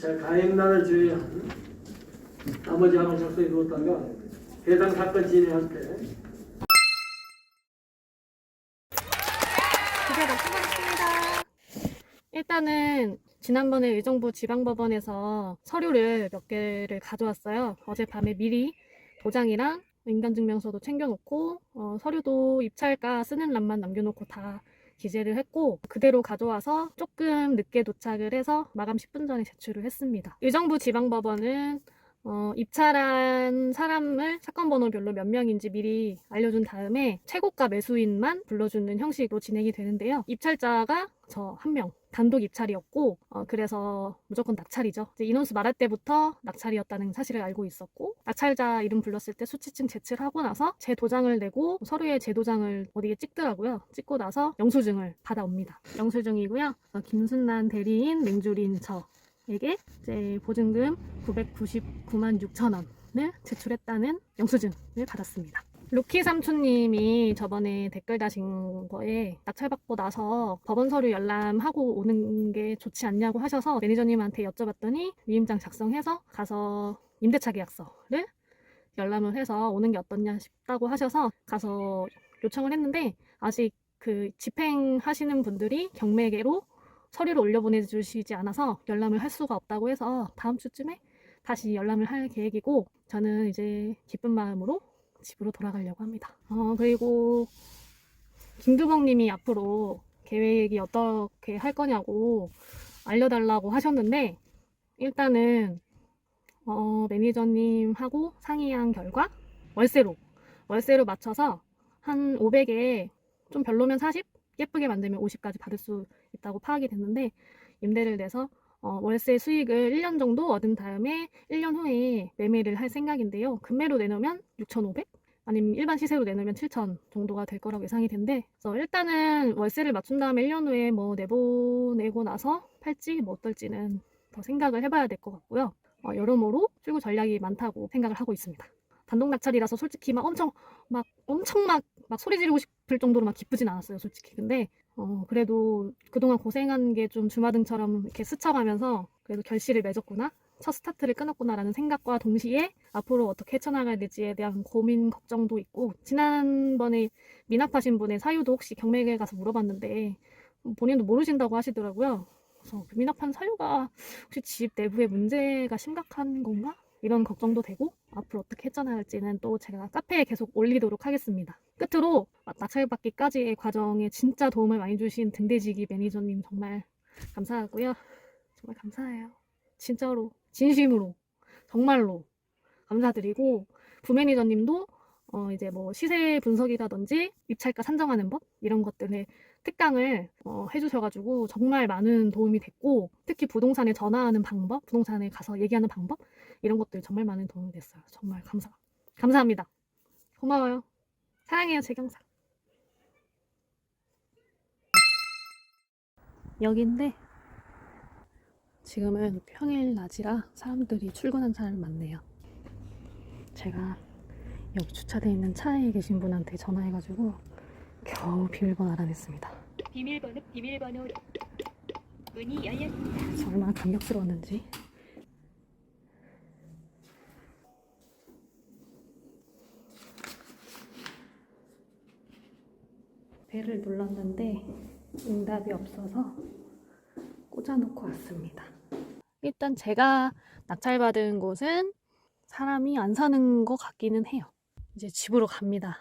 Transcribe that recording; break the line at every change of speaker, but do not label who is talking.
자, 가행란을 제외한 나머지 항을 작성해 두었다가 해당 사건 진행할 때
수고하셨습니다. 일단은 지난번에 의정부 지방법원에서 서류를 몇 개를 가져왔어요. 어젯밤에 미리 도장이랑 인간증명서도 챙겨놓고 어, 서류도 입찰가 쓰는 란만 남겨놓고 다 기재를 했고 그대로 가져와서 조금 늦게 도착을 해서 마감 10분 전에 제출을 했습니다. 의정부 지방법원은 어, 입찰한 사람을 사건 번호별로 몇 명인지 미리 알려준 다음에 최고가 매수인만 불러주는 형식으로 진행이 되는데요. 입찰자가 저 한 명, 단독 입찰이었고, 어, 그래서 무조건 낙찰이죠. 인원수 말할 때부터 낙찰이었다는 사실을 알고 있었고, 낙찰자 이름 불렀을 때 수치증 제출 하고 나서 제 도장을 내고 서류에 제 도장을 어디에 찍더라고요. 찍고 나서 영수증을 받아옵니다. 영수증이고요. 어, 김순란 대리인 맹주린 저. 에게 이제 보증금 999만 6천 원을 제출했다는 영수증을 받았습니다. 루키 삼촌님이 저번에 댓글 다신 거에 낙찰받고 나서 법원 서류 열람하고 오는 게 좋지 않냐고 하셔서 매니저님한테 여쭤봤더니 위임장 작성해서 가서 임대차 계약서를 열람을 해서 오는 게 어떻냐 싶다고 하셔서 가서 요청을 했는데 아직 그 집행하시는 분들이 경매계로 서류를 올려 보내주시지 않아서 열람을 할 수가 없다고 해서 다음 주쯤에 다시 열람을 할 계획이고 저는 이제 기쁜 마음으로 집으로 돌아가려고 합니다. 어, 그리고 김두봉님이 앞으로 계획이 어떻게 할 거냐고 알려달라고 하셨는데 일단은 어, 매니저님하고 상의한 결과 월세로 월세로 맞춰서 한 500에 좀 별로면 40 예쁘게 만들면 50까지 받을 수 있다고 파악이 됐는데 임대를 내서 어, 월세 수익을 1년 정도 얻은 다음에 1년 후에 매매를 할 생각인데요. 금매로 내놓으면 6,500? 아니면 일반 시세로 내놓으면 7,000 정도가 될 거라고 예상이 된대. 그래서 일단은 월세를 맞춘 다음에 1년 후에 뭐 내보내고 나서 팔지 뭐 어떨지는 더 생각을 해봐야 될 것 같고요. 어, 여러모로 출구 전략이 많다고 생각을 하고 있습니다. 단독 낙찰이라서 솔직히 막 엄청 막 엄청 막, 막 소리 지르고 싶을 정도로 막 기쁘진 않았어요, 솔직히. 근데 어, 그래도 그동안 고생한 게 좀 주마등처럼 이렇게 스쳐가면서 그래도 결실을 맺었구나. 첫 스타트를 끊었구나라는 생각과 동시에 앞으로 어떻게 헤쳐나가야 될지에 대한 고민, 걱정도 있고, 지난번에 미납하신 분의 사유도 혹시 경매에 가서 물어봤는데, 본인도 모르신다고 하시더라고요. 그래서 그 미납한 사유가 혹시 집 내부에 문제가 심각한 건가? 이런 걱정도 되고, 앞으로 어떻게 헤쳐나갈지는 또 제가 카페에 계속 올리도록 하겠습니다. 끝으로 낙찰받기까지의 과정에 진짜 도움을 많이 주신 등대지기 매니저님 정말 감사하고요. 정말 감사해요. 진짜로 진심으로 정말로 감사드리고 부매니저님도 어 이제 뭐 시세 분석이라든지 입찰가 산정하는 법 이런 것들에 특강을 어 해주셔가지고 정말 많은 도움이 됐고 특히 부동산에 전화하는 방법, 부동산에 가서 얘기하는 방법 이런 것들 정말 많은 도움이 됐어요. 정말 감사 감사합니다. 고마워요. 사랑해요 재경사. 여기인데 지금은 평일 낮이라 사람들이 출근한 사람이 많네요. 제가 여기 주차되어 있는 차에 계신 분한테 전화해가지고 겨우 비밀번호 알아냈습니다.
비밀번호 비밀번호 문이 열렸습니다.
얼마나 감격스러웠는지. 배를 눌렀는데 응답이 없어서 꽂아놓고 왔습니다. 일단 제가 낙찰받은 곳은 사람이 안 사는 것 같기는 해요. 이제 집으로 갑니다.